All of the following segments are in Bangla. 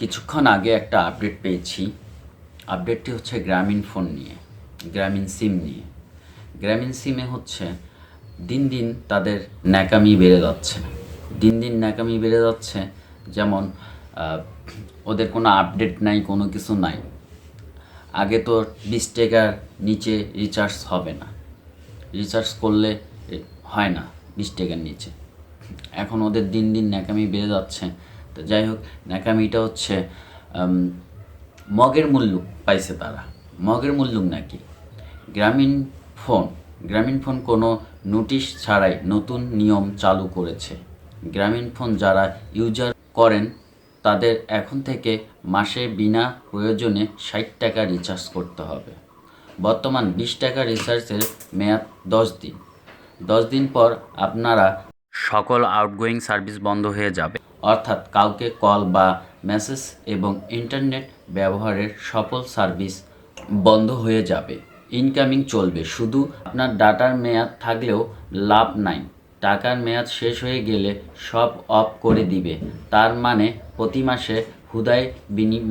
কিছুক্ষণ আগে একটা আপডেট পেয়েছি। আপডেটটি হচ্ছে গ্রামীণ ফোন নিয়ে, গ্রামীণ সিম নিয়ে। গ্রামীণ সিমে হচ্ছে দিন দিন তাদের ন্যাকামি বেড়ে যাচ্ছে। দিন দিন ন্যাকামি বেড়ে যাচ্ছে, যেমন ওদের কোনো আপডেট নাই, কোনো কিছু নাই। আগে তো বিশ টাকার নিচে রিচার্জ হবে না। রিচার্জ করলে হয় না বিশ টাকার নিচে। এখন ওদের দিন দিন ন্যাকামি বেড়ে যাচ্ছে। তো যাই হোক, ন্যাকামিটা হচ্ছে মগের মূল্য পাইছে তারা। মগের মূল্য নাকি? গ্রামীণ ফোন গ্রামীণ ফোন কোনো নোটিশ ছাড়াই নতুন নিয়ম চালু করেছে। গ্রামীণ ফোন যারা ইউজার করেন, তাদের এখন থেকে মাসে বিনা প্রয়োজনে ষাট টাকা রিচার্জ করতে হবে। বর্তমান বিশ টাকা রিচার্জের মেয়াদ দশ দিন। দশ দিন পর আপনারা সকল আউটগোয়িং সার্ভিস বন্ধ হয়ে যাবে। অর্থাৎ কাউকে কল বা মেসেজ এবং ইন্টারনেট ব্যবহারের সফল সার্ভিস বন্ধ হয়ে যাবে। ইনকামিং চলবে। শুধু আপনার ডাটার মেয়াদ থাকলেও লাভ নাই। টাকার মেয়াদ শেষ হয়ে গেলে সব অফ করে দিবে। তার মানে প্রতি মাসে হুদায়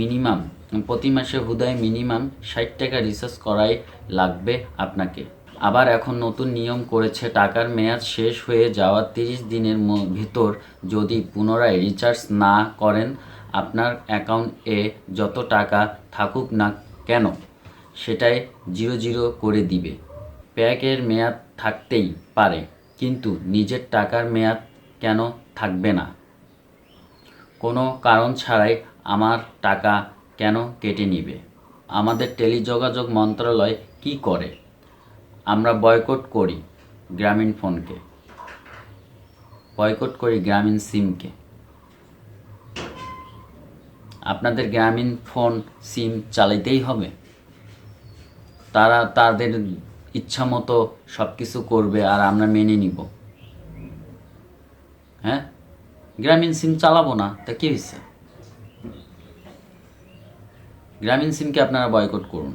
মিনিমাম প্রতি মাসে হুদায় মিনিমাম ষাট টাকা রিচার্জ করাই লাগবে আপনাকে। আবার এখন নতুন নিয়ম করেছে, টাকার মেয়াদ শেষ হয়ে যাওয়ার তিরিশ দিনের ভিতর যদি পুনরায় রিচার্জ না করেন, আপনার অ্যাকাউন্টে যত টাকা থাকুক না কেন, সেটাই জিরো জিরো করে দিবে। প্যাকের মেয়াদ থাকতেই পারে, কিন্তু নিজের টাকার মেয়াদ কেন থাকবে না? কোনো কারণ ছাড়াই আমার টাকা কেন কেটে নিবে? আমাদের টেলিযোগাযোগ মন্ত্রণালয় কি করে? আমরা বয়কট করি গ্রামীণ ফোনকে। বয়কট করি গ্রামীণ সিমকে আপনাদের গ্রামীণ ফোন সিম চালাইতেই হবে। তারা তাদের ইচ্ছা মতো সব কিছু করবে আর আমরা মেনে নিব। হ্যাঁ? গ্রামীণ সিম চালাবো না, তা কি হয়েছে গ্রামীণ সিমকে আপনারা বয়কট করুন।